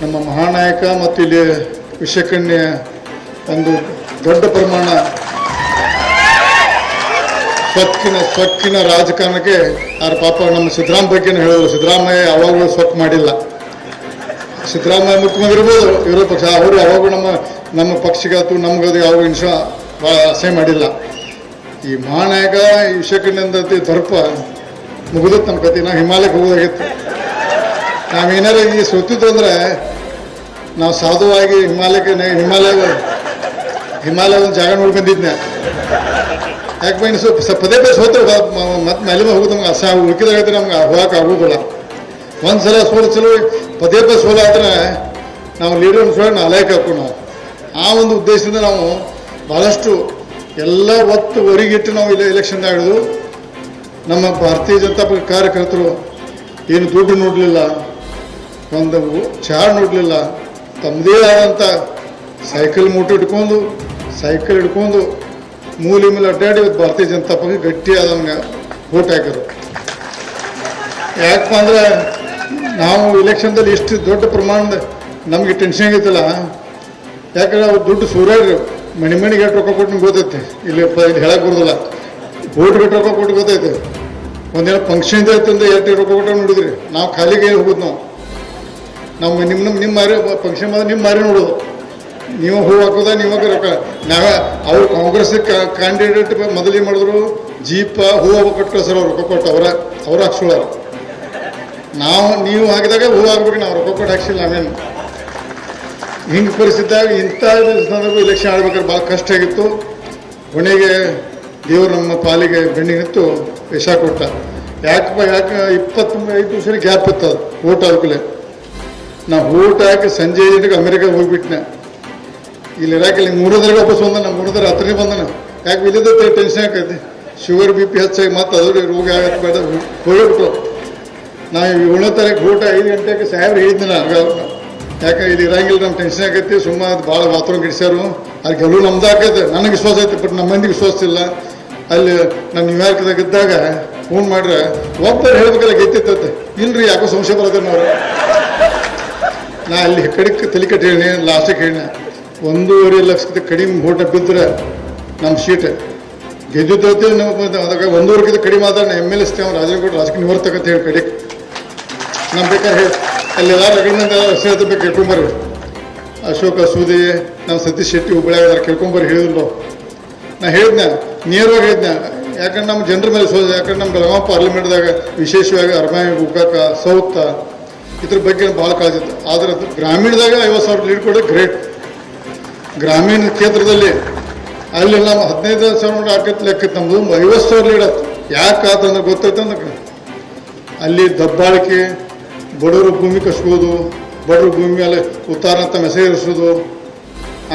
ನಮ್ಮ ಮಹಾನಾಯಕ ಮತ್ತು ಇಲ್ಲಿ ವಿಷಕನ್ಯೆ ಒಂದು ದೊಡ್ಡ ಪ್ರಮಾಣ ಸೊಕ್ಕಿನ ಸೊಕ್ಕಿನ ರಾಜಕಾರಣಕ್ಕೆ ಅವ್ರ ಪಾಪ ನಮ್ಮ ಸಿದ್ದರಾಮ ಬಗ್ಗೆನೂ ಹೇಳಿದ್ರು. ಸಿದ್ದರಾಮಯ್ಯ ಯಾವಾಗಲೂ ಸೊಕ್ಕು ಮಾಡಿಲ್ಲ. ಸಿದ್ದರಾಮಯ್ಯ ಮುಖ್ಯಮಂತ್ರಿ ಇರ್ಬೋದು ಇರೋ ಪಕ್ಷ. ಅವರು ಯಾವಾಗೂ ನಮ್ಮ ನಮ್ಮ ಪಕ್ಷಗಾತು ನಮ್ಗದು ಯಾವ ವಿಷ ಭಾಳ ಅಸಹ್ಯ ಮಾಡಿಲ್ಲ. ಈ ಮಹಾನಾಯಕ ಈ ವಿಷಯಕ್ಕಂದಂತೆ ದರ್ಪ ಮುಗಿದತ್ತು ನಮ್ಮ ಕತೆ ನಾವು ಹಿಮಾಲಯಕ್ಕೆ ಹೋಗೋದಾಗಿತ್ತು. ನಾವೇನಾರು ಈ ಸೋತಿತ್ತು ಅಂದ್ರೆ ನಾವು ಸಾಧುವಾಗಿ ಹಿಮಾಲಯಕ್ಕೆ ಹಿಮಾಲಯ ಹಿಮಾಲಯ ಒಂದು ಜಾಗ ನೋಡ್ಕೊಂಡಿದ್ನೆ ಯಾಕೆ ಬೈನ್ ಸ್ವಲ್ಪ ಸ್ವಲ್ಪ ಪದೇ ಪದೇ ಸೋತ್ರ ಮತ್ತೆ ಮೇಲೆ ಹೋಗೋದು ನಮ್ಗೆ ಅಸಹ ಉಳ್ಕಿದಾಗೈತೆ ನಮ್ಗೆ ಹೋಗಕ್ಕೆ ಆಗೋದಿಲ್ಲ. ಒಂದು ಸಲ ಸೋಲು ಚಲೋ ಪದೇ ಪದೇ ಸೋಲಾದ್ರೆ ನಾವು ಲೀಡರ್ ಸೋಲ ಅಲಯಕ್ಕೆ ಹಾಕು ನಾವು. ಆ ಒಂದು ಉದ್ದೇಶದಿಂದ ನಾವು ಭಾಳಷ್ಟು ಎಲ್ಲ ಒತ್ತು ಹೊರಗಿಟ್ಟು ನಾವು ಇಲ್ಲಿ ಎಲೆಕ್ಷನ್ದಾಗ ಹಿಡಿದು ನಮ್ಮ ಭಾರತೀಯ ಜನತಾ ಪಕ್ಷ ಕಾರ್ಯಕರ್ತರು ಏನು ದುಡ್ಡು ನೋಡಲಿಲ್ಲ. ಒಂದು ಚಾರ್ ನೋಡಲಿಲ್ಲ. ತಮ್ಮದೇ ಆದಂಥ ಸೈಕಲ್ ಮೂಟು ಇಟ್ಕೊಂಡು, ಸೈಕಲ್ ಹಿಡ್ಕೊಂಡು ಮೂಲೆ ಮೇಲೆ ಅಡ್ಡಾಡಿ ಇವತ್ತು ಭಾರತೀಯ ಜನತಾ ಪಕ್ಷ ಗಟ್ಟಿಯಾದವನ್ನ ಓಟ್ ಹಾಕಿದ್ರು. ಯಾಕಪ್ಪ ಅಂದ್ರೆ ನಾವು ಇಲೆಕ್ಷನ್ದಲ್ಲಿ ಇಷ್ಟು ದೊಡ್ಡ ಪ್ರಮಾಣದ ನಮಗೆ ಟೆನ್ಷನ್ ಆಗೈತಲ್ಲ. ಯಾಕಂದ್ರೆ ಅವ್ರು ದುಡ್ಡು ಸೂರ್ಯರು, ಮಣಿ ಮಣಿಗೆ ಎಷ್ಟು ರೊಕ್ಕ ಕೊಟ್ಟು ಗೊತ್ತೈತೆ. ಇಲ್ಲಿ ಇಲ್ಲಿ ಹೇಳಕ್ಕೆ ಬರೋದಿಲ್ಲ. ಓಟ್ ರೊಕ್ಕ ಕೊಟ್ಟು ಗೊತ್ತೈತೆ. ಒಂದಿನ ಫಂಕ್ಷನ್ ಅಂತಂದು ಎಷ್ಟು ರೊಕ್ಕ ಕೊಟ್ಟು ನೋಡಿದ್ರಿ. ನಾವು ಖಾಲಿಗೆ ಹೋಗೋದು ನಾವು. ನಾವು ನಿಮ್ಮ ನಿಮ್ಮ ನಿಮ್ಮ ಮಾರಿ ಫಂಕ್ಷನ್ ಬಂದ್ರೆ ನಿಮ್ಮ ಮಾರಿ ನೋಡೋದು. ನೀವು ಹೂ ಹಾಕೋದ, ನೀವು ರೊಕ್ಕ. ನಾವ ಅವ್ರು ಕಾಂಗ್ರೆಸ್ ಕ್ಯಾಂಡಿಡೇಟ್ ಮೊದಲೇ ಮಾಡಿದ್ರು ಜೀಪ, ಹೂ ಕಟ್ಟು ಸರ್ ಅವ್ರು ರೊಕ್ಕ ಕೊಟ್ಟು ಅವರ ಅವ್ರು ಹಾಕ್ಸೋಳಾರ ನಾವು, ನೀವು ಹಾಕಿದಾಗ ಹೂ ಹಾಕ್ಬೇಕು, ನಾವು ರೊಕ್ಕ ಕೊಟ್ಟು ಹಾಕ್ಸಿಲ್ಲ ನಾವೇನು. ಹಿಂಗೆ ಪರಿಸ್ಥಿತಿಯಾಗ ಇಂಥ ಸಂದರ್ಭ ಇಲೆಕ್ಷನ್ ಆಡ್ಬೇಕಾದ್ರೆ ಭಾಳ ಕಷ್ಟ ಆಗಿತ್ತು. ಕೊನೆಗೆ ದೇವರು ನಮ್ಮ ಪಾಲಿಗೆ ಬೆಣ್ಣೆ ನಿಂತು ವಿಷ ಕೊಟ್ಟ. ಯಾಕಪ್ಪ, ಯಾಕೆ ಇಪ್ಪತ್ತೈದು ವರ್ಷ ಗ್ಯಾಪ್ ಇತ್ತು ಅದು ಓಟ್ ಆದ್ಕೂಲೆ ನಾ ಊಟ ಹಾಕಿ ಸಂಜೆ ಐದಕ್ಕೆ ಅಮೆರಿಕಾಗೆ ಹೋಗ್ಬಿಟ್ನೆ. ಇಲ್ಲಿ ಇರಾಕಿಲ್ಲ ಮೂರದ್ರಾಗ ವಾಪಸ್ ನಮ್ಮ ಮೂರದ್ರ ಹತ್ರನೇ ಬಂದನ. ಯಾಕೆ ಇಲ್ಲದ ಟೆನ್ಷನ್ ಆಕೈತಿ. ಶುಗರ್ ಬಿ ಪಿ ಹೆಚ್ಚಾಗಿ ಮತ್ತೆ ಅದ್ರ ರೋಗ ಆಗತ್ತೆ ಬೇಡ ಹೋಗ್ಬಿಟ್ಟು. ನಾ ಏಳನೇ ತಾರೀಕು ಊಟ ಐದು ಗಂಟೆಗೆ ಸಾಹೇಬ್ರು ಹೇಳಿದ್ನ ಯಾಕೆ ಇಲ್ಲಿ ಇರಂಗಿಲ್ಲ ನಮ್ಮ ಟೆನ್ಷನ್ ಆಗೈತಿ ಸುಮ್ಮನೆ ಅದು ಭಾಳ ಬಾತ್ರೂಮ್ ಗಿಡಿಸ್ಯಾರು ಅದು ಗೆಲುವು ನಮ್ದು ಆಕೈತೆ, ನನಗೆ ವಿಶ್ವಾಸ ಐತೆ, ಬಟ್ ನಮ್ಮ ಮಂದಿಗೆ ವಿಶ್ವಾಸ ಇಲ್ಲ. ಅಲ್ಲಿ ನಾನು ನ್ಯೂಯಾರ್ಕ್ದಾಗ ಇದ್ದಾಗ ಫೋನ್ ಮಾಡ್ರೆ, ಒಬ್ಬರು ಹೇಳ್ಬೇಕಲ್ಲ ಗೆದ್ದಿತ್ತೈತೆ ಇಲ್ರಿ, ಯಾಕೋ ಸಂಶಯ ಬರೋದೇ ನಾವು ನಾ ಅಲ್ಲಿ ಕಡಿಕ್ ತಲೆ ಕಟ್ಟಿ ಹೇಳಿ ಲಾಸ್ಟಿಗೆ ಹೇಳಿ ಒಂದೂವರೆ ಲಕ್ಷದ ಕಡಿಮೆ ಓಟ ಬಿದ್ದರೆ ನಮ್ಮ ಸೀಟ್ ಗೆದ್ದಿದ್ದೈತಿ ನಮ್ಮ ಅದಾಗ ಒಂದೂವರೆಗಿಂತ ಕಡಿಮೆ ಆದ್ರೆ ಎಂ ಎಲ್ ಎಸ್ ನಾವು ರಾಜನಗೌಡ ರಾಜಕೀಯ ನಿವರ್ತಕ್ಕಂತ ಹೇಳಿ ಕಡಿಕ್ ನಮ್ಮ ಬೇಕಾದ್ರೆ ಹೇಳಿ. ಅಲ್ಲಿ ಎಲ್ಲ ರಗಡಿನಿಂದ ಹೆಸರು ಬೇಕು ಕೇಳ್ಕೊಂಬರ್ರಿ. ಅಶೋಕ, ಸೂದಿ ನಮ್ಮ ಸತೀಶ್ ಶೆಟ್ಟಿ ಹುಬ್ಬಳ್ಳಿಯಾಗ ಕೇಳ್ಕೊಂಬರ್ರಿ ಹೇಳಿದ್ರು ನಾ ಹೇಳಿದ್ನ, ನೇರವಾಗಿ ಹೇಳಿದ್ನ. ಯಾಕಂದ್ರೆ ನಮ್ಮ ಜನರ ಮೇಲೆ ಸೋದ ಯಾಕಂದ್ರೆ ನಮ್ಮ ಬೆಳಗಾವಿ ಪಾರ್ಲಿಮೆಂಟ್ದಾಗ ವಿಶೇಷವಾಗಿ ಅರಮಾಯಿ ಗುಗ್ಗಾಕ, ಸೌತ ಇದ್ರ ಬಗ್ಗೆ ಭಾಳ ಕಾಳಜಿ ಇತ್ತು. ಆದ್ರೆ ಗ್ರಾಮೀಣದಾಗ ಐವತ್ತು ಸಾವಿರ ಲೀಡ್ ಕೊಡೋದು ಗ್ರೇಟ್ ಗ್ರಾಮೀಣ ಕ್ಷೇತ್ರದಲ್ಲಿ ಅಲ್ಲಿ ನಮ್ಮ ಹದಿನೈದು ಸಾವಿರ ಆಕತ್ ಲೆಕ್ಕ ನಮ್ಮದು ಐವತ್ತು ಸಾವಿರ ಲೀಡ್ ಆಯ್ತು. ಯಾಕೆ ಆತಂದ್ರೆ ಗೊತ್ತೈತೆ ಅಂದ್ರೆ ಅಲ್ಲಿ ದಬ್ಬಾಳಿಕೆ, ಬಡವರು ಭೂಮಿ ಕಸ್ಕೋದು ಬಡವರು ಭೂಮಿ ಮೇಲೆ ಉತ್ತಾರ ಅಂತ ಮೆಸೇಜ್ ಇರಿಸೋದು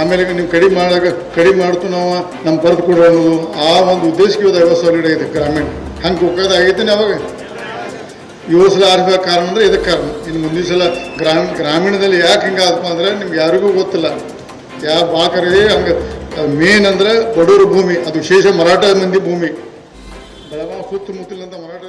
ಆಮೇಲೆ ನೀವು ಕಡಿಮೆ ಮಾಡಾಗ ಕಡಿಮೆ ಮಾಡ್ತು ನಾವು ನಮ್ಮ ಬರೆದು ಕೊಡೋದು ಅನ್ನೋದು. ಆ ಒಂದು ಉದ್ದೇಶಕ್ಕೆ ಇವತ್ತು ಐವತ್ತು ಸಾವಿರ ಲೀಡ್ ಆಗಿದೆ ಗ್ರಾಮೀಣ. ಹಂಗೆ ಹೋಗೋದಾಗೈತೆ ಅವಾಗ. ಏಳು ಸಲ ಕಾರಣ ಅಂದರೆ ಇದಕ್ಕೆ ಕಾರಣ. ಇನ್ನು ಮುಂದಿನ ಸಲ ಗ್ರಾಮೀಣ, ಗ್ರಾಮೀಣದಲ್ಲಿ ಯಾಕೆ ಹಿಂಗೆ ಆತ್ಮ ಅಂದರೆ ನಿಮ್ಗೆ ಯಾರಿಗೂ ಗೊತ್ತಿಲ್ಲ. ಯಾವ ಬಾಕರಿ ಹಂಗೆ ಮೇನ್ ಅಂದ್ರೆ ಬಡೂರು ಭೂಮಿ, ಅದು ವಿಶೇಷ ಮರಾಠ ಮಂದಿ ಭೂಮಿ. ಬೆಳಗಾವಿ ಸುತ್ತಮುತ್ತಲಿನಂಥ ಮರಾಠ